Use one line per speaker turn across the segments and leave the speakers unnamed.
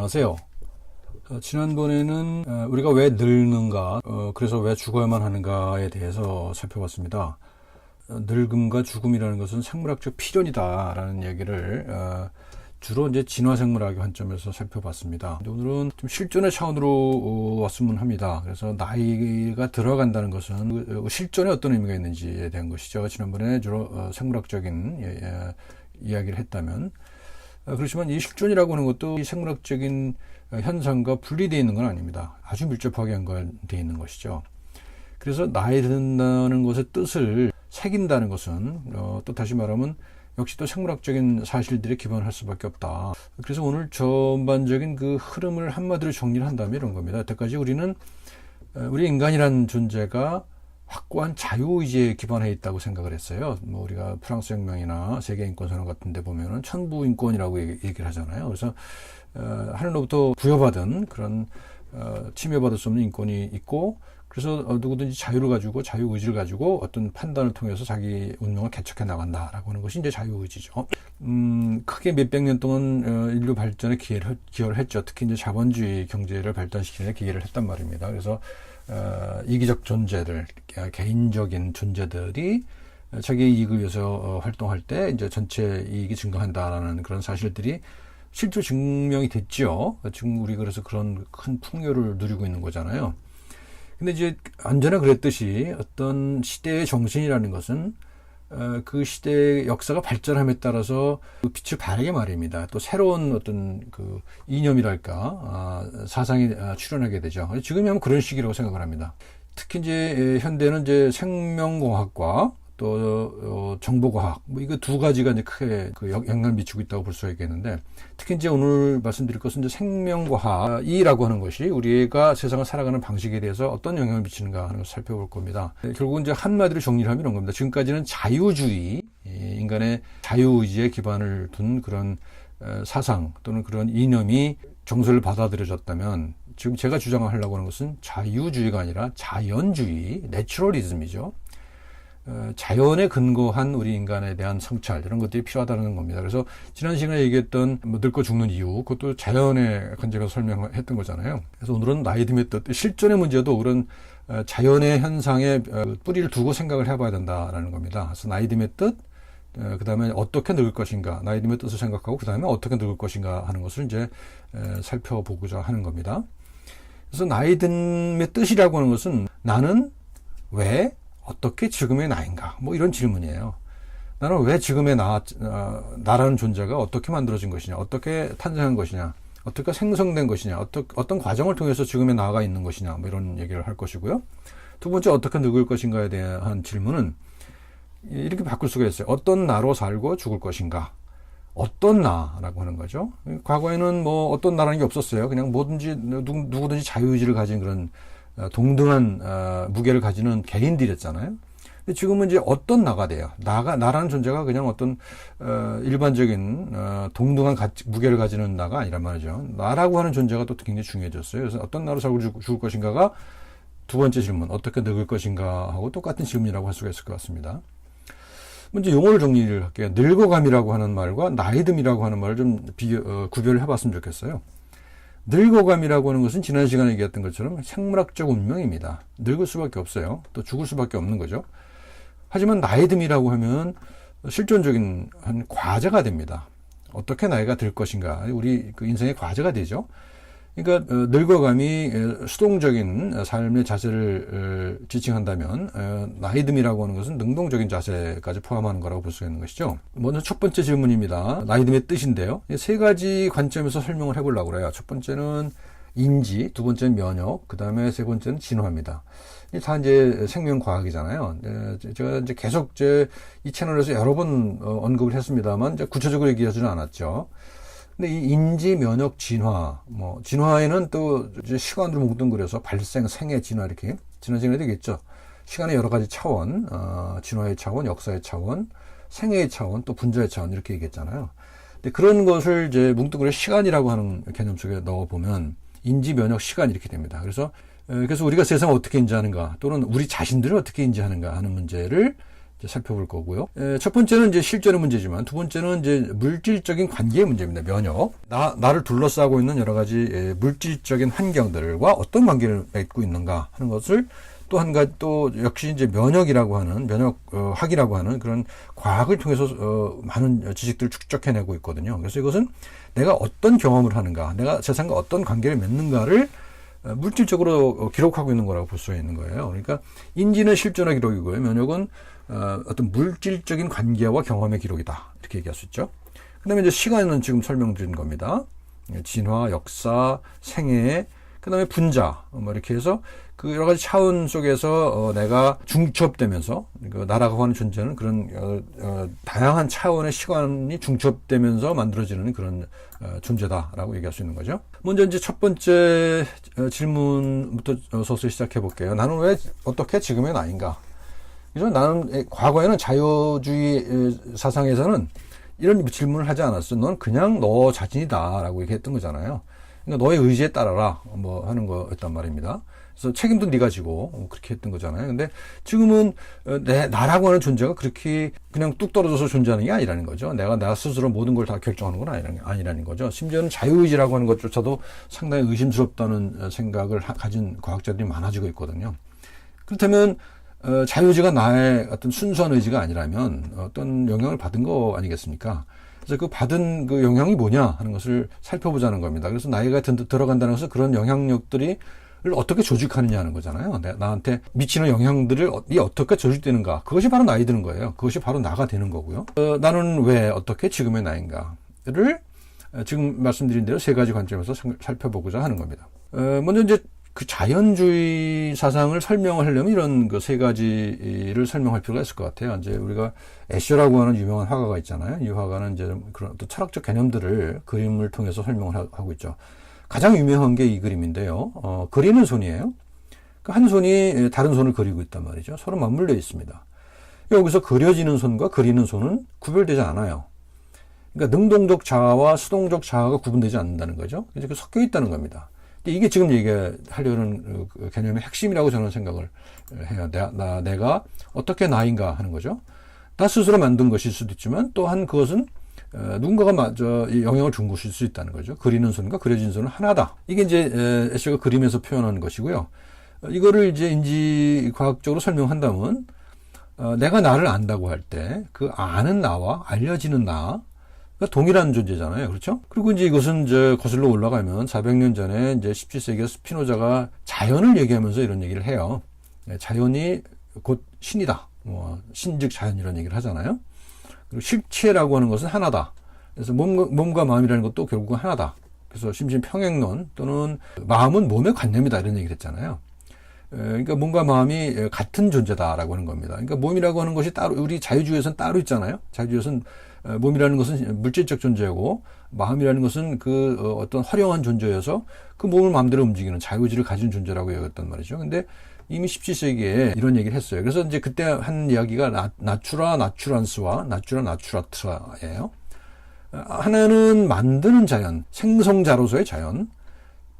안녕하세요. 어, 지난번에는 어, 우리가 왜 늙는가, 어, 그래서 왜 죽어야만 하는가에 대해서 살펴봤습니다. 어, 늙음과 죽음이라는 것은 생물학적 필연이다라는 얘기를 어, 주로 이제 진화생물학의 관점에서 살펴봤습니다. 오늘은 좀 실존의 차원으로 어, 왔으면 합니다. 그래서 나이가 들어간다는 것은 그, 어, 실존에 어떤 의미가 있는지에 대한 것이죠. 지난번에 주로 어, 생물학적인 예, 예, 이야기를 했다면 어, 그렇지만 이 실존이라고 하는 것도 이 생물학적인 어, 현상과 분리되어 있는 건 아닙니다. 아주 밀접하게 연관되어 있는 것이죠. 그래서 나이 든다는 것의 뜻을 새긴다는 것은 어, 또 다시 말하면 역시 또 생물학적인 사실들에 기반할 수밖에 없다. 그래서 오늘 전반적인 그 흐름을 한마디로 정리를 한다면 이런 겁니다. 여태까지 우리는 어, 우리 인간이란 존재가 확고한 자유의지에 기반해 있다고 생각을 했어요. 뭐 우리가 프랑스 혁명이나 세계 인권선언 같은 데 보면은 천부 인권이라고 얘기- 얘기를 하잖아요. 그래서 어, 하늘로부터 부여받은 그런 어, 침해받을 수 없는 인권이 있고 그래서 어, 누구든지 자유를 가지고 자유의지를 가지고 어떤 판단을 통해서 자기 운명을 개척해 나간다라고 하는 것이 이제 자유의지죠. 음, 크게 몇백 년 동안 어, 인류 발전에 기여를, 기여를 했죠. 특히 이제 자본주의 경제를 발전시키는 데 기여를 했단 말입니다. 그래서 어, 이기적 존재들, 어, 개인적인 존재들이 자기 이익을 위해서 어, 활동할 때 이제 전체 이익이 증가한다라는 그런 사실들이 실제로 증명이 됐죠. 지금 우리 그래서 그런 큰 풍요를 누리고 있는 거잖아요. 근데 이제 언제나 그랬듯이 어떤 시대의 정신이라는 것은 어, 그 시대의 역사가 발전함에 따라서 그 빛을 발하게 말입니다. 또 새로운 어떤 그 이념이랄까 아, 사상이 아, 출현하게 되죠. 지금이 하면 그런 시기라고 생각을 합니다. 특히 이제 에, 현대는 이제 생명공학과 또 어, 정보과학 뭐 이거 두 가지가 이제 크게 그 영- 영향을 미치고 있다고 볼 수가 있겠는데 특히 이제 오늘 말씀드릴 것은 이제 생명과학이라고 하는 것이 우리가 세상을 살아가는 방식에 대해서 어떤 영향을 미치는가 하는 것을 살펴볼 겁니다. 네, 결국은 이제 한마디로 정리를 하면 이런 겁니다. 지금까지는 자유주의, 이 인간의 자유의지에 기반을 둔 그런 어, 사상 또는 그런 이념이 정서를 받아들여졌다면 지금 제가 주장하려고 하는 것은 자유주의가 아니라 자연주의, 내추럴리즘이죠. 어, 자연에 근거한 우리 인간에 대한 성찰 이런 것들이 필요하다는 겁니다. 그래서 지난 시간에 얘기했던 뭐 늙고 죽는 이유 그것도 자연에 근거해서 설명했던 거잖아요. 그래서 오늘은 나이 듦의 뜻 실존의 문제도 그런 어, 자연의 현상에 어, 뿌리를 두고 생각을 해봐야 된다라는 겁니다. 그래서 나이 듦의 뜻, 그 다음에 어떻게 늙을 것인가, 나이 듦의 뜻을 생각하고 그 다음에 어떻게 늙을 것인가 하는 것을 이제 에, 살펴보고자 하는 겁니다. 그래서 나이 듦의 뜻이라고 하는 것은 나는 왜 어떻게 지금의 나인가? 뭐 이런 질문이에요. 나는 왜 지금의 나, 어, 나라는 존재가 어떻게 만들어진 것이냐? 어떻게 탄생한 것이냐? 어떻게 생성된 것이냐? 어떤, 어떤 과정을 통해서 지금의 나가 있는 것이냐? 뭐 이런 얘기를 할 것이고요. 두 번째, 어떻게 늙을 것인가에 대한 질문은 이렇게 바꿀 수가 있어요. 어떤 나로 살고 죽을 것인가? 어떤 나라고 하는 거죠. 과거에는 뭐 어떤 나라는 게 없었어요. 그냥 뭐든지 누, 누구든지 자유의지를 가진 그런 어, 동등한 어, 무게를 가지는 개인들이었잖아요. 근데 지금은 이제 어떤 나가 돼요. 나가 나라는 존재가 그냥 어떤 어, 일반적인 어, 동등한 가, 무게를 가지는 나가 아니란 말이죠. 나라고 하는 존재가 또 굉장히 중요해졌어요. 그래서 어떤 나로 살고 죽, 죽을 것인가가 두 번째 질문, 어떻게 늙을 것인가 하고 똑같은 질문이라고 할 수가 있을 것 같습니다. 먼저 용어를 정리를 할게요. 늙어감이라고 하는 말과 나이듦이라고 하는 말을 좀 비교, 어, 구별을 해봤으면 좋겠어요. 늙어감이라고 하는 것은 지난 시간에 얘기했던 것처럼 생물학적 운명입니다. 늙을 수밖에 없어요. 또 죽을 수밖에 없는 거죠. 하지만 나이 듦이라고 하면 실존적인 한 과제가 됩니다. 어떻게 나이가 들 것인가. 우리 그 인생의 과제가 되죠. 그러니까 어, 늙어감이 에, 수동적인 삶의 자세를 어, 지칭한다면 어, 나이듦이라고 하는 것은 능동적인 자세까지 포함하는 거라고 볼 수 있는 것이죠. 먼저 첫 번째 질문입니다. 나이듦의 뜻인데요. 이세 가지 관점에서 설명을 해보려고 그래요. 첫 번째는 인지, 두 번째는 면역, 그 다음에 세 번째는 진화입니다. 이다 이제 생명과학이잖아요. 에, 제가 이제 계속 제 이 채널에서 여러 번 어, 언급을 했습니다만 구체적으로 얘기하지는 않았죠. 근데 이 인지, 면역, 진화, 뭐, 진화에는 또 시간으로 뭉뚱그려서 발생, 생애, 진화 이렇게 시간에 되겠죠. 시간의 여러 가지 차원, 어, 진화의 차원, 역사의 차원, 생애의 차원, 또 분자의 차원 이렇게 얘기했잖아요. 근데 그런 것을 이제 뭉뚱그려 시간이라고 하는 개념 속에 넣어 보면 인지, 면역, 시간 이렇게 됩니다. 그래서, 에, 그래서 우리가 세상을 어떻게 인지하는가 또는 우리 자신들을 어떻게 인지하는가 하는 문제를 살펴볼 거고요. 에, 첫 번째는 이제 실전의 문제지만 두 번째는 이제 물질적인 관계의 문제입니다. 면역. 나, 나를 둘러싸고 있는 여러 가지 에, 물질적인 환경들과 어떤 관계를 맺고 있는가 하는 것을 또 한 가지 또 역시 이제 면역이라고 하는 면역 어, 학이라고 하는 그런 과학을 통해서 어, 많은 지식들을 축적해내고 있거든요. 그래서 이것은 내가 어떤 경험을 하는가, 내가 세상과 어떤 관계를 맺는가를 어, 물질적으로 어, 기록하고 있는 거라고 볼 수 있는 거예요. 그러니까 인지는 실존의 기록이고요. 면역은 어, 어떤 물질적인 관계와 경험의 기록이다. 이렇게 얘기할 수 있죠. 그 다음에 이제 시간은 지금 설명드린 겁니다. 진화, 역사, 생애, 그 다음에 분자, 뭐 이렇게 해서 그 여러 가지 차원 속에서 어, 내가 중첩되면서 그 나라가 하는 존재는 그런 어, 어, 다양한 차원의 시간이 중첩되면서 만들어지는 그런 어, 존재다라고 얘기할 수 있는 거죠. 먼저 이제 첫 번째 어, 질문부터 어, 서서 시작해 볼게요. 나는 왜 어떻게 지금의 나인가? 그래서 나는 에, 과거에는 자유주의 에, 사상에서는 이런 질문을 하지 않았어. 넌 그냥 너 자신이다라고 얘기했던 거잖아요. 그러니까 너의 의지에 따라라 뭐 하는 거였단 말입니다. 그래서 책임도 네가 지고 어, 그렇게 했던 거잖아요. 근데 지금은 어, 내 나라고 하는 존재가 그렇게 그냥 뚝 떨어져서 존재하는 게 아니라는 거죠. 내가 나 스스로 모든 걸 다 결정하는 건 아니라는, 아니라는 거죠. 심지어는 자유의지라고 하는 것조차도 상당히 의심스럽다는 어, 생각을 하, 가진 과학자들이 많아지고 있거든요. 그렇다면 어, 자유의지가 나의 어떤 순수한 의지가 아니라면 어떤 영향을 받은 거 아니겠습니까? 그래서 그 받은 그 영향이 뭐냐 하는 것을 살펴보자는 겁니다. 그래서 나이가 들어간다는 것은 그런 영향력들이 어떻게 조직하느냐 하는 거잖아요. 나한테 미치는 영향들을 이 어떻게 조직되는가. 그것이 바로 나이 드는 거예요. 그것이 바로 나가 되는 거고요. 어, 나는 왜 어떻게 지금의 나인가를 지금 말씀드린 대로 세 가지 관점에서 살펴보고자 하는 겁니다. 어, 먼저 이제 그 자연주의 사상을 설명을 하려면 이런 그 세 가지를 설명할 필요가 있을 것 같아요. 이제 우리가 애쇼라고 하는 유명한 화가가 있잖아요. 이 화가는 이제 그런 또 철학적 개념들을 그림을 통해서 설명을 하고 있죠. 가장 유명한 게 이 그림인데요. 어, 그리는 손이에요. 그한 손이 다른 손을 그리고 있단 말이죠. 서로 맞물려 있습니다. 여기서 그려지는 손과 그리는 손은 구별되지 않아요. 그러니까 능동적 자아와 수동적 자아가 구분되지 않는다는 거죠. 그래서 그 섞여 있다는 겁니다. 이게 지금 얘기하려는 그 개념의 핵심이라고 저는 생각을 해요. 나, 나, 내가 어떻게 나인가 하는 거죠. 나 스스로 만든 것일 수도 있지만 또한 그것은 어, 누군가가 마저 영향을 준 것일 수 있다는 거죠. 그리는 손과 그려진 손은 하나다. 이게 이제 에쇼가 그림에서 표현하는 것이고요. 어, 이거를 이제 인지 과학적으로 설명한다면 어, 내가 나를 안다고 할 때 그 아는 나와 알려지는 나 동일한 존재잖아요. 그렇죠? 그리고 이제 이것은 이제 거슬러 올라가면 400년 전에 이제 17세기에 스피노자가 자연을 얘기하면서 이런 얘기를 해요. 네, 자연이 곧 신이다. 뭐 신즉 자연 이런 얘기를 하잖아요. 그리고 실체라고 하는 것은 하나다. 그래서 몸과, 몸과 마음이라는 것도 결국은 하나다. 그래서 심신평행론 또는 마음은 몸의 관념이다 이런 얘기를 했잖아요. 그러니까 몸과 마음이 같은 존재다라고 하는 겁니다. 그러니까 몸이라고 하는 것이 따로 우리 자유주의에서는 따로 있잖아요. 자유주의에서는 몸이라는 것은 물질적 존재고 마음이라는 것은 그 어, 어떤 활용한 존재여서 그 몸을 마음대로 움직이는 자유의지를 가진 존재라고 여겼단 말이죠. 근데 이미 17세기에 이런 얘기를 했어요. 그래서 이제 그때 한 이야기가 나, 나추라 나추란스와 나추라 나추라트라예요. 하나는 만드는 자연, 생성자로서의 자연,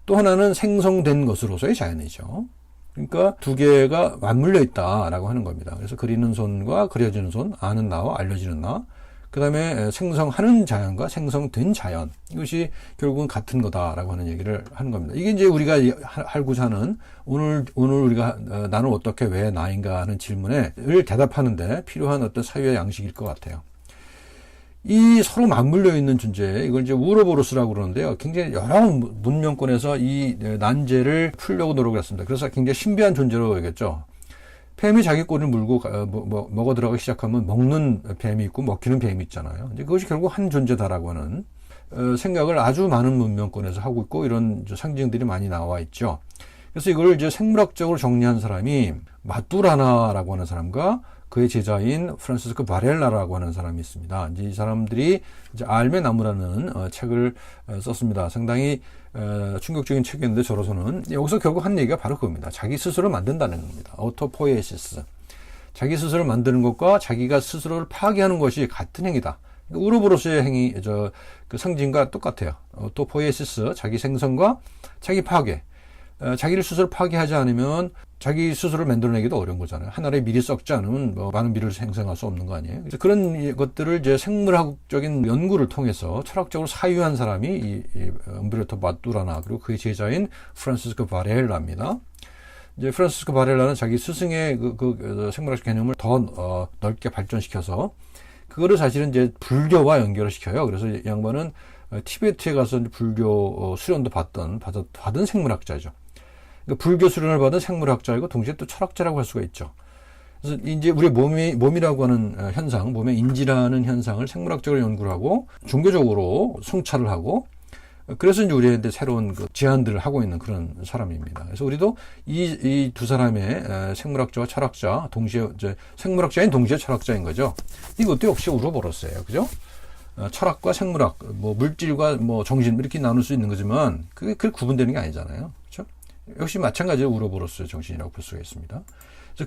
또 하나는 생성된 것으로서의 자연이죠. 그러니까 두 개가 맞물려 있다라고 하는 겁니다. 그래서 그리는 손과 그려지는 손, 아는 나와 알려지는 나, 그 다음에 생성하는 자연과 생성된 자연 이것이 결국은 같은 거다라고 하는 얘기를 하는 겁니다. 이게 이제 우리가 할고자 하는 오늘 오늘 우리가 어, 나는 어떻게 왜 나인가 하는 질문에를 대답하는데 필요한 어떤 사유의 양식일 것 같아요. 이 서로 맞물려 있는 존재, 이걸 이제 우로보로스라고 그러는데요. 굉장히 여러 문명권에서 이 난제를 풀려고 노력을 했습니다. 그래서 굉장히 신비한 존재로 여겼죠. 뱀이 자기 꼬리를 물고 어, 뭐, 뭐, 먹어 들어가기 시작하면 먹는 뱀이 있고 먹히는 뱀이 있잖아요. 이제 그것이 결국 한 존재다라고 하는 어, 생각을 아주 많은 문명권에서 하고 있고 이런 상징들이 많이 나와 있죠. 그래서 이걸 이제 생물학적으로 정리한 사람이 마뚜라나라고 하는 사람과 그의 제자인 프란시스코 바렐라라고 하는 사람이 있습니다. 이제 이 사람들이 이제 알메 나무라는 어, 책을 어, 썼습니다. 상당히 어, 충격적인 책이었는데 저로서는 여기서 결국 한 얘기가 바로 그겁니다. 자기 스스로 만든다는 겁니다. 오토포에시스. 자기 스스로 만드는 것과 자기가 스스로를 파괴하는 것이 같은 행위다. 그러니까 우르브로스의 행위, 저, 그 상징과 똑같아요. 오토포에시스, 자기 생성과 자기 파괴. 어, 자기를 스스로 파괴하지 않으면 자기 스스로 만들어내기도 어려운 거잖아요. 하나의 밀이 썩지 않으면 뭐 많은 밀을 생성할 수 없는 거 아니에요. 그래서 그런 것들을 이제 생물학적인 연구를 통해서 철학적으로 사유한 사람이 이, 이 음브레토 마뚜라나 그리고 그의 제자인 프란시스코 바렐라입니다. 이제 프란시스코 바렐라는 자기 스승의 그, 그 생물학적 개념을 더 어, 넓게 발전시켜서 그거를 사실은 이제 불교와 연결을 시켜요. 그래서 이 양반은 어, 티베트에 가서 불교 어, 수련도 받던 받은 생물학자죠. 그러니까 불교 수련을 받은 생물학자이고 동시에 또 철학자라고 할 수가 있죠. 그래서 이제 우리 몸이 몸이라고 하는 어, 현상, 몸의 인지라는 현상을 생물학적으로 연구를 하고 종교적으로 성찰을 하고 그래서 이제 우리한테 새로운 그 제안들을 하고 있는 그런 사람입니다. 그래서 우리도 이 이 두 사람의 생물학자와 철학자 동시에 이제 생물학자인 동시에 철학자인 거죠. 이것도 역시 우러버렸어요, 그죠? 어, 철학과 생물학, 뭐 물질과 뭐 정신 이렇게 나눌 수 있는 거지만 그게 그 구분되는 게 아니잖아요? 역시 마찬가지로 우러버렸어요 정신이라고 볼 수가 있습니다.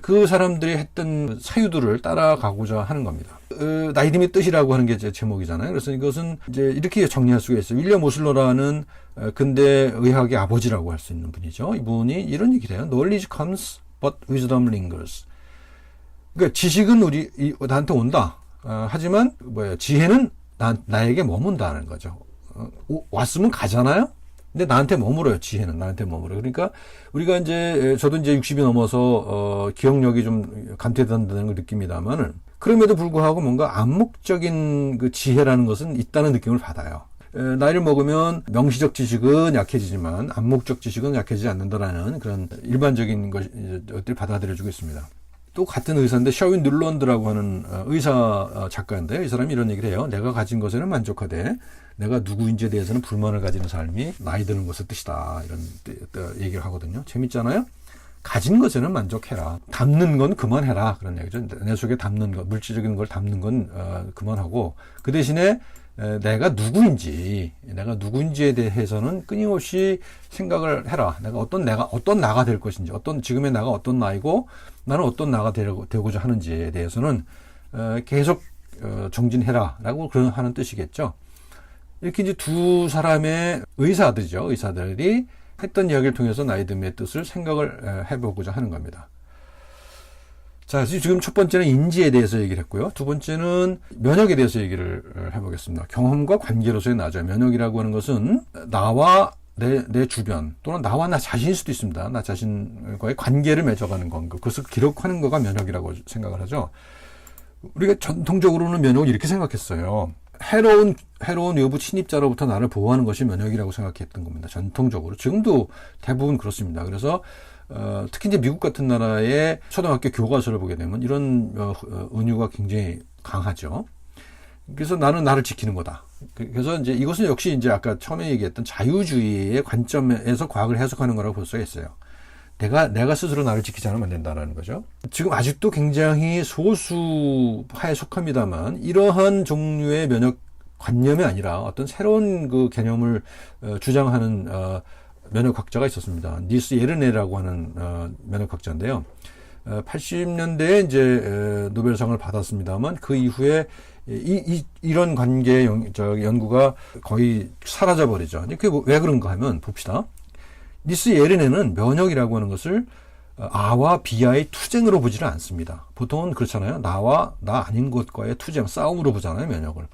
그 사람들이 했던 사유들을 따라가고자 하는 겁니다. 어, 나이름의 뜻이라고 하는 게 제 제목이잖아요. 그래서 이것은 이제 이렇게 정리할 수가 있어요. 윌리엄 오슬러라는 어, 근대 의학의 아버지라고 할 수 있는 분이죠. 이분이 이런 얘기를 해요. Knowledge comes, but wisdom lingers. 그러니까 지식은 우리 이, 나한테 온다. 어, 하지만 뭐야 지혜는 나, 나에게 머문다는 거죠. 어, 오, 왔으면 가잖아요. 근데 나한테 머물어요. 지혜는 나한테 머물어요. 그러니까 우리가 이제 저도 이제 60이 넘어서 어, 기억력이 좀 감퇴된다는 걸 느낍니다만은 그럼에도 불구하고 뭔가 암묵적인 그 지혜라는 것은 있다는 느낌을 받아요. 에, 나이를 먹으면 명시적 지식은 약해지지만 암묵적 지식은 약해지지 않는다라는 그런 일반적인 것들 받아들여주고 있습니다. 또 같은 의사인데 셔윈 눌런드라고 하는 어, 의사 어, 작가인데요. 이 사람이 이런 얘기를 해요. 내가 가진 것에는 만족하되 내가 누구인지에 대해서는 불만을 가지는 삶이 나이 드는 것의 뜻이다. 이런 얘기를 하거든요. 재밌잖아요. 가진 것에는 만족해라. 담는 건 그만해라. 그런 얘기죠. 내 속에 담는 것, 물질적인 걸 담는 건 어, 그만하고 그 대신에 에, 내가 누구인지, 내가 누구인지에 대해서는 끊임없이 생각을 해라. 내가 어떤 내가 어떤 나가 될 것인지, 어떤 지금의 나가 어떤 나이고 나는 어떤 나가 되고, 되고자 하는지에 대해서는 어, 계속 어, 정진해라 라고 그런 하는 뜻이겠죠. 이렇게 이제 두 사람의 의사들이죠. 의사들이 했던 이야기를 통해서 나이듦의 뜻을 생각을 해보고자 하는 겁니다. 자, 지금 첫 번째는 인지에 대해서 얘기를 했고요. 두 번째는 면역에 대해서 얘기를 해보겠습니다. 경험과 관계로서의 나죠. 면역이라고 하는 것은 나와 내, 내 주변 또는 나와 나 자신일 수도 있습니다. 나 자신과의 관계를 맺어가는 건 그것을 기록하는 거가 면역이라고 생각을 하죠. 우리가 전통적으로는 면역을 이렇게 생각했어요. 해로운 해로운 외부 침입자로부터 나를 보호하는 것이 면역이라고 생각했던 겁니다. 전통적으로 지금도 대부분 그렇습니다. 그래서 어, 특히 이제 미국 같은 나라의 초등학교 교과서를 보게 되면 이런 어, 어, 은유가 굉장히 강하죠. 그래서 나는 나를 지키는 거다. 그, 그래서 이제 이것은 역시 이제 아까 처음에 얘기했던 자유주의의 관점에서 과학을 해석하는 거라고 볼 수가 있어요. 내가 내가 스스로 나를 지키지 않으면 안 된다는 거죠. 지금 아직도 굉장히 소수파에 속합니다만 이러한 종류의 면역 관념이 아니라 어떤 새로운 그 개념을 어, 주장하는 어, 면역학자가 있었습니다. 니스 예르네라고 하는 어, 면역학자인데요. 어, 80년대에 이제 에, 노벨상을 받았습니다만 그 이후에 이, 이, 런 관계 연, 저, 연구가 거의 사라져 버리죠. 그게 왜 그런가 하면 봅시다. 니스 예르네는 면역이라고 하는 것을 어, 아와 비아의 투쟁으로 보지를 않습니다. 보통은 그렇잖아요. 나와 나 아닌 것과의 투쟁, 싸움으로 보잖아요, 면역을.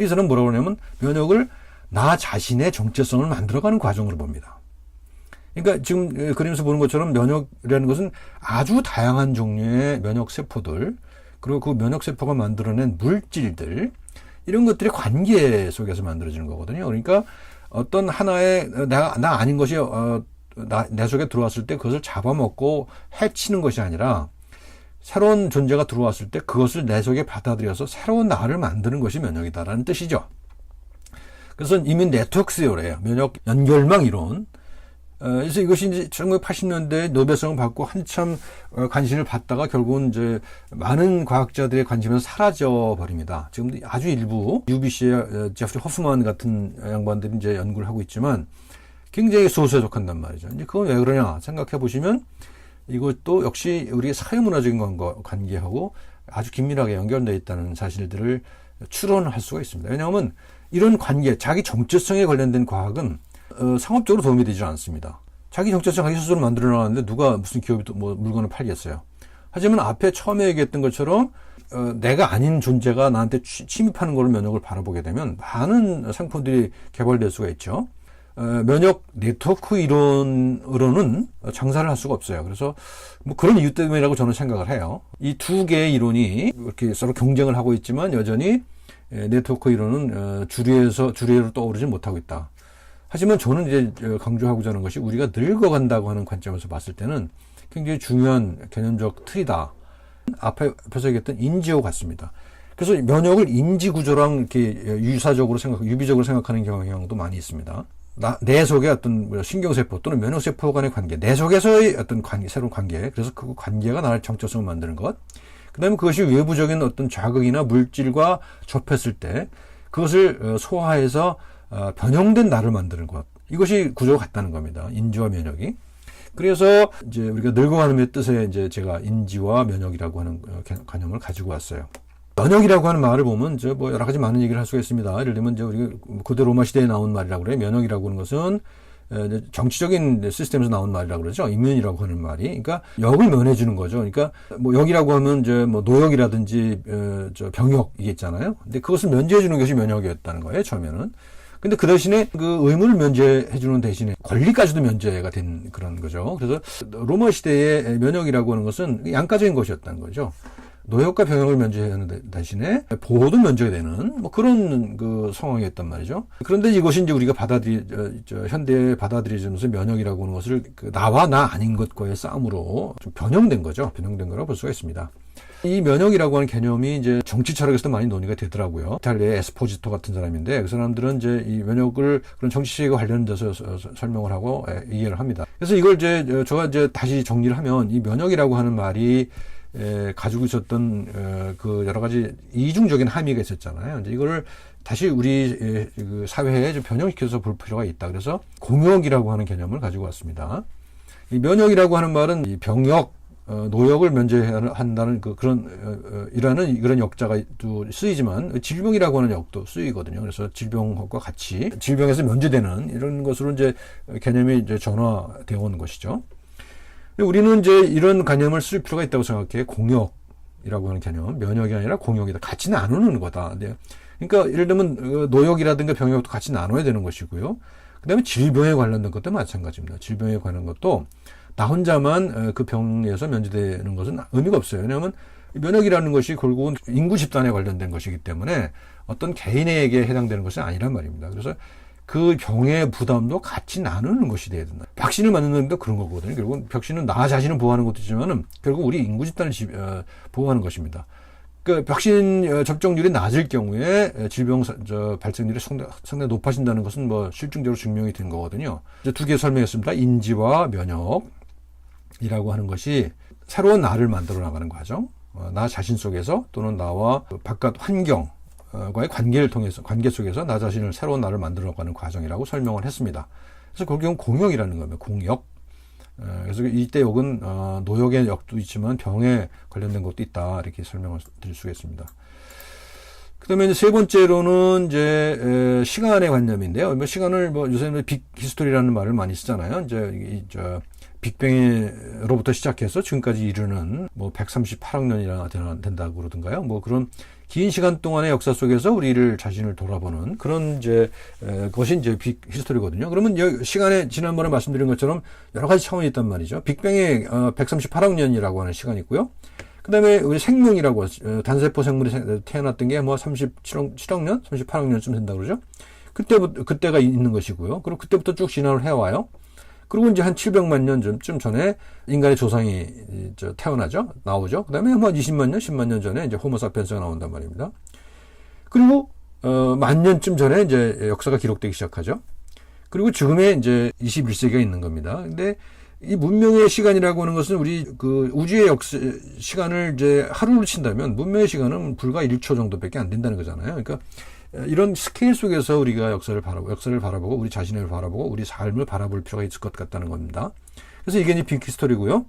이 사람은 뭐라고 하냐면 면역을 나 자신의 정체성을 만들어가는 과정으로 봅니다. 그러니까 지금 그림에서 보는 것처럼 면역이라는 것은 아주 다양한 종류의 면역 세포들 그리고 그 면역 세포가 만들어낸 물질들 이런 것들이 관계 속에서 만들어지는 거거든요. 그러니까 어떤 하나의 나, 나 아닌 것이 어, 나, 내 속에 들어왔을 때 그것을 잡아먹고 해치는 것이 아니라 새로운 존재가 들어왔을 때 그것을 내 속에 받아들여서 새로운 나를 만드는 것이 면역이다라는 뜻이죠. 그래서 이미 네트워크스요래요. 면역 연결망 이론. 어, 그래서 이것이 이제 1980년대에 노벨상을 받고 한참 어, 관심을 받다가 결국은 이제 많은 과학자들의 관심에서 사라져 버립니다. 지금 아주 일부 UBC의 어, 제프리 허프만 같은 양반들이 이제 연구를 하고 있지만 굉장히 소수에 속한단 말이죠. 이제 그건 왜 그러냐 생각해 보시면 이것도 역시 우리의 사회문화적인 것과 관계하고 아주 긴밀하게 연결되어 있다는 사실들을 추론할 수가 있습니다. 왜냐하면 이런 관계, 자기 정체성에 관련된 과학은 어, 상업적으로 도움이 되지 않습니다. 자기 정체성 자기 스스로 만들어 나가는데 누가 무슨 기업이 또 뭐 물건을 팔겠어요. 하지만 앞에 처음에 얘기했던 것처럼 어, 내가 아닌 존재가 나한테 취- 침입하는 걸 면역을 바라보게 되면 많은 상품들이 개발될 수가 있죠. 어, 면역 네트워크 이론으로는 장사를 할 수가 없어요. 그래서 뭐 그런 이유 때문이라고 저는 생각을 해요. 이 두 개의 이론이 이렇게 서로 경쟁을 하고 있지만 여전히 에, 네트워크 이론은 어, 주류에서 주류로 떠오르지 못하고 있다. 하지만 저는 이제 어, 강조하고자 하는 것이 우리가 늙어간다고 하는 관점에서 봤을 때는 굉장히 중요한 개념적 틀이다. 앞에, 앞에서 얘기했던 인지와 같습니다. 그래서 면역을 인지 구조랑 이렇게 유사적으로 생각, 유비적으로 생각하는 경향도 많이 있습니다. 나, 내 속의 어떤 뭐 신경세포 또는 면역세포 간의 관계, 내 속에서의 어떤 관계, 새로운 관계, 그래서 그 관계가 나를 정체성을 만드는 것. 그 다음에 그것이 외부적인 어떤 자극이나 물질과 접했을 때 그것을 어, 소화해서 어, 변형된 나를 만드는 것. 이것이 구조가 같다는 겁니다. 인지와 면역이. 그래서 이제 우리가 늙어가는 뜻에 이제 제가 인지와 면역이라고 하는 어, 개- 개념을 가지고 왔어요. 면역이라고 하는 말을 보면 이제 뭐 여러 가지 많은 얘기를 할 수가 있습니다. 예를 들면 이제 우리가 고대 로마 시대에 나온 말이라고 그래요. 면역이라고 하는 것은 정치적인 시스템에서 나온 말이라고 그러죠. 인면이라고 하는 말이. 그러니까 역을 면해 주는 거죠. 그러니까 뭐 역이라고 하면 이제 뭐 노역이라든지 병역 이게 있잖아요. 근데 그것을 면제해 주는 것이 면역이었다는 거예요. 처음에는. 근데 그 대신에 그 의무를 면제해 주는 대신에 권리까지도 면제가 된 그런 거죠. 그래서 로마 시대의 면역이라고 하는 것은 양가적인 것이었다는 거죠. 노역과 병역을 면제하는 대- 대신에 보호도 면제가 되는 뭐 그런 그 상황이었단 말이죠. 그런데 이것이 이제 우리가 받아들이 저, 저 현대에 받아들여지면서 면역이라고 하는 것을 그 나와 나 아닌 것과의 싸움으로 좀 변형된 거죠. 변형된 거라고 볼 수가 있습니다. 이 면역이라고 하는 개념이 이제 정치 철학에서도 많이 논의가 되더라고요. 이탈리아의 에스포지토 같은 사람인데 그 사람들은 이제 이 면역을 그런 정치식과 관련돼서 설명을 하고 에, 이해를 합니다. 그래서 이걸 이제 어, 제가 이제 다시 정리를 하면 이 면역이라고 하는 말이 에, 가지고 있었던 어, 그 여러 가지 이중적인 함의가 있었잖아요. 이제 이거를 다시 우리 에, 그 사회에 좀 변형시켜서 볼 필요가 있다. 그래서 공역이라고 하는 개념을 가지고 왔습니다. 이 면역이라고 하는 말은 이 병역, 어, 노역을 면제한다는 그 그런 어, 어, 이라는 그런 역자가 또 쓰이지만 질병이라고 하는 역도 쓰이거든요. 그래서 질병과 같이 질병에서 면제되는 이런 것으로 이제 개념이 이제 전화되어 오는 것이죠. 우리는 이제 이런 개념을 쓸 필요가 있다고 생각해. 공역이라고 하는 개념, 면역이 아니라 공역이다. 같이 나누는 거다. 근데 그러니까 예를 들면 어, 노역이라든가 병역도 같이 나눠야 되는 것이고요. 그다음에 질병에 관련된 것도 마찬가지입니다. 질병에 관한 것도 나 혼자만 어, 그 병에서 면제되는 것은 의미가 없어요. 왜냐하면 면역이라는 것이 결국은 인구 집단에 관련된 것이기 때문에 어떤 개인에게 해당되는 것이 아니란 말입니다. 그래서 그 병의 부담도 같이 나누는 것이 돼야 된다. 백신을 맞는 것도 그런 거거든요. 결국은 백신은 나 자신을 보호하는 것도 있지만은 결국 우리 인구 집단을 지- 어, 보호하는 것입니다. 그 백신 어, 접종률이 낮을 경우에 에, 질병 사- 저 발생률이 상당- 상당히 높아진다는 것은 뭐 실증적으로 증명이 된 거거든요. 이제 두 개 설명했습니다. 인지와 면역 이라고 하는 것이 새로운 나를 만들어 나가는 과정. 어, 나 자신 속에서 또는 나와 그 바깥 환경 과의 관계를 통해서 관계 속에서 나 자신을 새로운 나를 만들어 가는 과정이라고 설명을 했습니다. 그래서 거기는 공역이라는 겁니다. 공역. 어, 그래서 이때 역은 어, 노역의 역도 있지만 병에 관련된 것도 있다 이렇게 설명을 드릴 수가 있습니다. 그다음에 이제 세 번째로는 이제 에, 시간의 관념인데요. 뭐 시간을 뭐 요새는 빅 히스토리라는 말을 많이 쓰잖아요. 이제 이저 빅뱅으로부터 시작해서 지금까지 이르는 뭐 138억 년이나 된다고 그러던가요. 뭐 그런 긴 시간 동안의 역사 속에서 우리를 자신을 돌아보는 그런 이제 에, 것이 이제 빅 히스토리거든요. 그러면 여 시간에 지난번에 말씀드린 것처럼 여러 가지 차원이 있단 말이죠. 빅뱅에 어, 138억 년이라고 하는 시간이 있고요. 그다음에 우리 생명이라고 어, 단세포 생물이 생- 태어났던 게 뭐 37억 7억 년, 38억 년쯤 된다 그러죠. 그때부터 그때가 있는 것이고요. 그리고 그때부터 쭉 진화를 해와요. 그리고 이제 한 700만 년쯤 전에 인간의 조상이 저 태어나죠. 나오죠. 그 다음에 뭐 20만 년, 10만 년 전에 이제 호모사피엔스가 나온단 말입니다. 그리고, 어, 만 년쯤 전에 이제 역사가 기록되기 시작하죠. 그리고 지금의 이제 21세기가 있는 겁니다. 근데 이 문명의 시간이라고 하는 것은 우리 그 우주의 역사, 시간을 이제 하루로 친다면 문명의 시간은 불과 1초 정도밖에 안 된다는 거잖아요. 그러니까 이런 스케일 속에서 우리가 역사를 바라보고, 역사를 바라보고, 우리 자신을 바라보고, 우리 삶을 바라볼 필요가 있을 것 같다는 겁니다. 그래서 이게 이제 빅히스토리고요.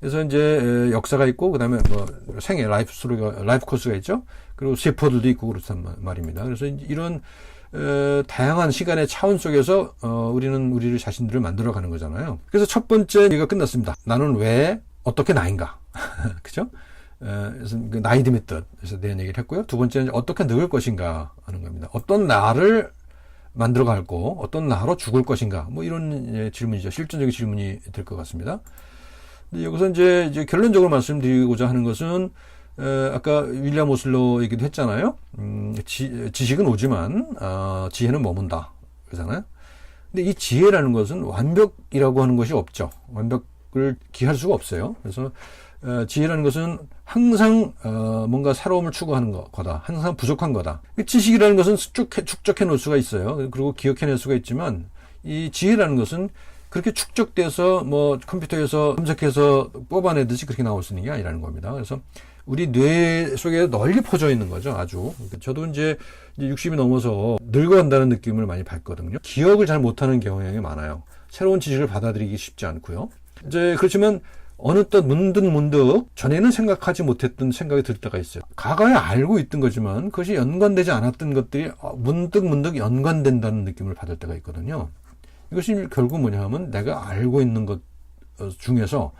그래서 이제 에, 역사가 있고, 그 다음에 뭐 생애, 라이프 스토리가, 라이프 코스가 있죠. 그리고 세포들도 있고 그렇단 말- 말입니다. 그래서 이런 에, 다양한 시간의 차원 속에서 어, 우리는 우리를 자신들을 만들어 가는 거잖아요. 그래서 첫 번째 얘기가 끝났습니다. 나는 왜 어떻게 나인가, 그죠? 에, 그 나이드 메터에서 대한 얘기를 했고요. 두 번째는 어떻게 늙을 것인가 하는 겁니다. 어떤 나를 만들어 갈고 어떤 나로 죽을 것인가 뭐 이런 예, 질문이죠. 실존적인 질문이 될 것 같습니다. 근데 여기서 이제, 이제 결론적으로 말씀드리고자 하는 것은 에, 아까 윌리엄 오슬로 얘기도 했잖아요. 음, 지, 지식은 오지만 어, 지혜는 머문다 그러잖아요. 근데 이 지혜라는 것은 완벽이라고 하는 것이 없죠. 완벽 을 기할 수가 없어요. 그래서 어, 지혜라는 것은 항상 어, 뭔가 새로움을 추구하는 거, 거다. 항상 부족한 거다. 지식이라는 것은 축적해, 축적해 놓을 수가 있어요. 그리고 기억해낼 수가 있지만 이 지혜라는 것은 그렇게 축적돼서 뭐 컴퓨터에서 검색해서 뽑아내듯이 그렇게 나올 수 있는 게 아니라는 겁니다. 그래서 우리 뇌 속에 널리 퍼져 있는 거죠. 아주. 저도 이제 60이 넘어서 늙어간다는 느낌을 많이 받거든요. 기억을 잘 못하는 경향이 많아요. 새로운 지식을 받아들이기 쉽지 않고요. 이제 그렇지만 어느덧 문득 문득 전에는 생각하지 못했던 생각이 들 때가 있어요. 과거에 알고 있던 거지만 그것이 연관되지 않았던 것들이 문득 문득 연관된다는 느낌을 받을 때가 있거든요. 이것이 결국 뭐냐 하면 내가 알고 있는 것 중에서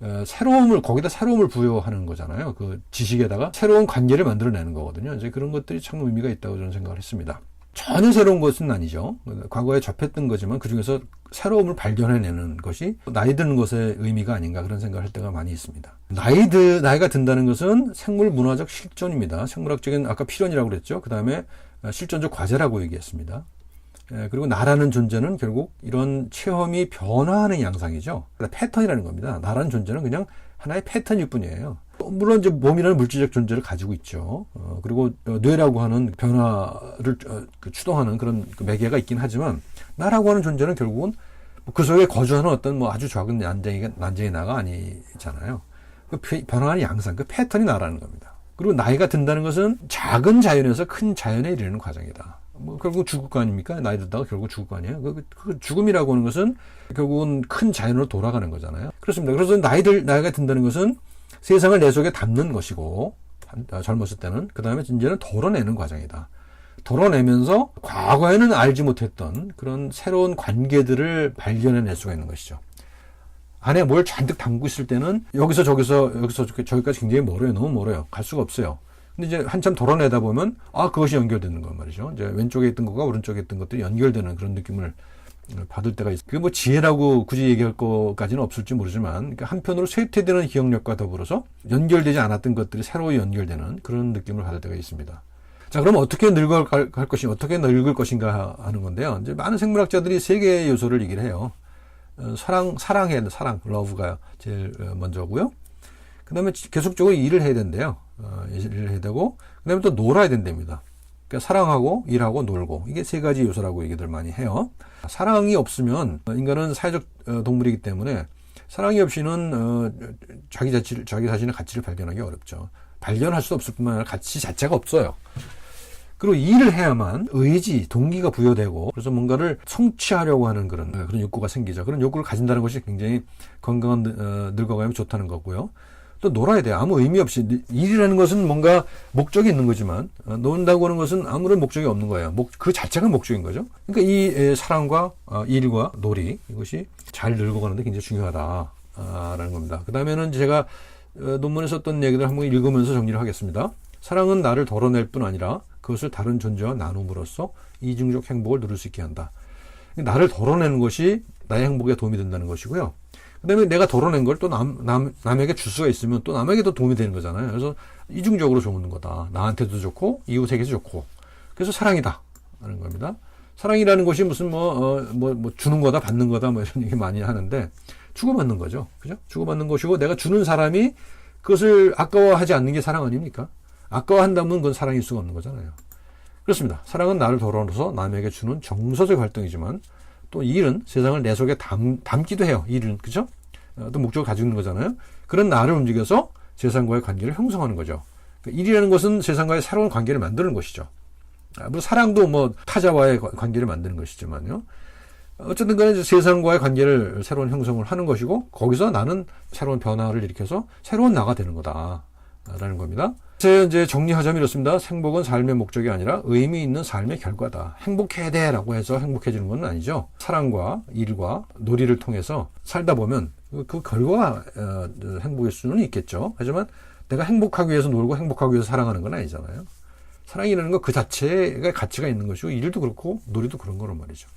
어, 새로움을 거기다 새로움을 부여하는 거잖아요. 그 지식에다가 새로운 관계를 만들어내는 거거든요. 이제 그런 것들이 참 의미가 있다고 저는 생각을 했습니다. 전혀 새로운 것은 아니죠. 과거에 접했던 거지만 그 중에서 새로움을 발견해내는 것이 나이 드는 것의 의미가 아닌가 그런 생각을 할 때가 많이 있습니다. 나이 드 나이가 든다는 것은 생물 문화적 실존입니다. 생물학적인 아까 필연이라고 그랬죠. 그 다음에 실존적 과제라고 얘기했습니다. 예, 그리고 나라는 존재는 결국 이런 체험이 변화하는 양상이죠. 패턴이라는 겁니다. 나라는 존재는 그냥 하나의 패턴일 뿐이에요. 물론 이제 몸이라는 물질적 존재를 가지고 있죠. 어, 그리고 뇌라고 하는 변화를 어, 그 추동하는 그런 그 매개가 있긴 하지만 나라고 하는 존재는 결국은 그 속에 거주하는 어떤 뭐 아주 작은 난쟁이, 난쟁이 나가 아니잖아요. 그 변화하는 양상, 그 패턴이 나라는 겁니다. 그리고 나이가 든다는 것은 작은 자연에서 큰 자연에 이르는 과정이다. 뭐 결국 죽을 거 아닙니까? 나이 들다가 결국 죽을 거 아니에요? 그, 그 죽음이라고 하는 것은 결국은 큰 자연으로 돌아가는 거잖아요. 그렇습니다. 그래서 나이들, 나이가 든다는 것은 세상을 내 속에 담는 것이고, 아, 젊었을 때는, 그 다음에 이제는 덜어내는 과정이다. 덜어내면서 과거에는 알지 못했던 그런 새로운 관계들을 발견해낼 수가 있는 것이죠. 안에 뭘 잔뜩 담고 있을 때는 여기서 저기서 여기서 저기까지 굉장히 멀어요. 너무 멀어요. 갈 수가 없어요. 근데 이제 한참 덜어내다 보면 아 그것이 연결되는 건 말이죠. 이제 왼쪽에 있던 것과 오른쪽에 있던 것들이 연결되는 그런 느낌을 받을 때가 있어요. 그게 뭐 지혜라고 굳이 얘기할 것까지는 없을지 모르지만 그러니까 한편으로 쇠퇴되는 기억력과 더불어서 연결되지 않았던 것들이 새로 연결되는 그런 느낌을 받을 때가 있습니다. 자, 그럼 어떻게 늙어 갈 것인가, 어떻게 늙을 것인가 하는 건데요. 이제 많은 생물학자들이 세 개의 요소를 얘기를 해요. 어, 사랑, 돼, 사랑, 러브가 제일 어, 먼저고요. 그 다음에 계속적으로 일을 해야 된대요. 어, 일을 해야 되고, 그 다음에 또 놀아야 된답니다. 그러니까 사랑하고 일하고 놀고 이게 세 가지 요소라고 얘기들 많이 해요. 사랑이 없으면 인간은 사회적 어, 동물이기 때문에 사랑이 없이는 어, 자기 자치를 자기 자신의 가치를 발견하기 어렵죠. 발견할 수 없을 뿐만 아니라 가치 자체가 없어요. 그리고 일을 해야만 의지, 동기가 부여되고 그래서 뭔가를 성취하려고 하는 그런 그런 욕구가 생기죠. 그런 욕구를 가진다는 것이 굉장히 건강한 늙어가면 좋다는 거고요. 또 놀아야 돼요. 아무 의미 없이 일이라는 것은 뭔가 목적이 있는 거지만 어, 논다고 하는 것은 아무런 목적이 없는 거예요. 목, 그 자체가 목적인 거죠. 그러니까 이 사랑과 어, 일과 놀이 이것이 잘 늙어가는데 굉장히 중요하다라는 겁니다. 그 다음에는 제가 어, 논문에 썼던 얘기를 한번 읽으면서 정리를 하겠습니다. 사랑은 나를 덜어낼 뿐 아니라 그것을 다른 존재와 나눔으로써 이중적 행복을 누릴 수 있게 한다. 나를 덜어내는 것이 나의 행복에 도움이 된다는 것이고요. 그 다음에 내가 덜어낸 걸 또 남, 남, 남에게 줄 수가 있으면 또 남에게도 도움이 되는 거잖아요. 그래서 이중적으로 좋은 거다. 나한테도 좋고, 이웃에게도 좋고. 그래서 사랑이다. 하는 겁니다. 사랑이라는 것이 무슨 뭐, 어, 뭐, 뭐, 주는 거다, 받는 거다, 뭐 이런 얘기 많이 하는데, 주고받는 거죠. 그죠? 주고받는 것이고, 내가 주는 사람이 그것을 아까워하지 않는 게 사랑 아닙니까? 아까워한다면 그건 사랑일 수가 없는 거잖아요. 그렇습니다. 사랑은 나를 덜어놓아서 남에게 주는 정서적 활동이지만, 또 일은 세상을 내 속에 담, 담기도 해요. 일은 그죠? 어, 또 목적을 가지고 있는 거잖아요. 그런 나를 움직여서 세상과의 관계를 형성하는 거죠. 그러니까 일이라는 것은 세상과의 새로운 관계를 만드는 것이죠. 아, 뭐 사랑도 뭐 타자와의 관계를 만드는 것이지만요. 어쨌든 간에 세상과의 관계를 새로운 형성을 하는 것이고 거기서 나는 새로운 변화를 일으켜서 새로운 나가 되는 거다라는 겁니다. 제 이제 정리하자면 이렇습니다. 행복은 삶의 목적이 아니라 의미 있는 삶의 결과다. 행복해야 돼라고 해서 행복해지는 건 아니죠. 사랑과 일과 놀이를 통해서 살다 보면 그- 그 결과가 어, 행복일 수는 있겠죠. 하지만 내가 행복하기 위해서 놀고 행복하기 위해서 사랑하는 건 아니잖아요. 사랑이라는 거그 자체가 가치가 있는 것이고 일도 그렇고 놀이도 그런 거란 말이죠.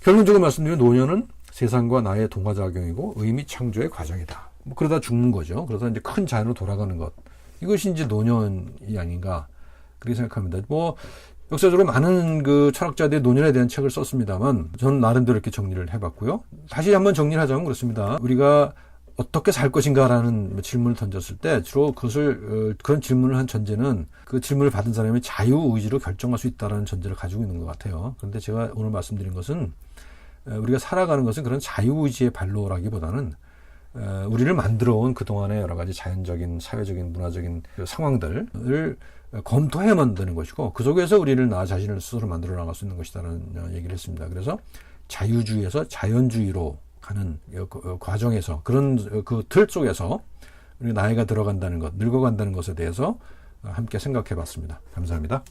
결론적으로 말씀드리면 노년은 세상과 나의 동화작용이고 의미 창조의 과정이다. 뭐 그러다 죽는 거죠. 그래서 이제 큰 자연으로 돌아가는 것. 이것이 이제 노년이 아닌가 그렇게 생각합니다. 뭐 역사적으로 많은 그 철학자들이 노년에 대한 책을 썼습니다만 저는 나름대로 이렇게 정리를 해봤고요. 다시 한번 정리를 하자면 그렇습니다. 우리가 어떻게 살 것인가라는 질문을 던졌을 때 주로 그것을 어, 그런 질문을 한 전제는 그 질문을 받은 사람이 자유 의지로 결정할 수 있다라는 전제를 가지고 있는 것 같아요. 그런데 제가 오늘 말씀드린 것은 어, 우리가 살아가는 것은 그런 자유 의지의 발로라기보다는 어, 우리를 만들어 온 그동안의 여러 가지 자연적인, 사회적인, 문화적인 그 상황들을 검토해야만 되는 것이고, 그 속에서 우리를 나 자신을 스스로 만들어 나갈 수 있는 것이다라는 어, 얘기를 했습니다. 그래서 자유주의에서 자연주의로 가는 어, 그, 어, 과정에서, 그런 그 틀 속에서 우리 나이가 들어간다는 것, 늙어간다는 것에 대해서 어, 함께 생각해 봤습니다. 감사합니다.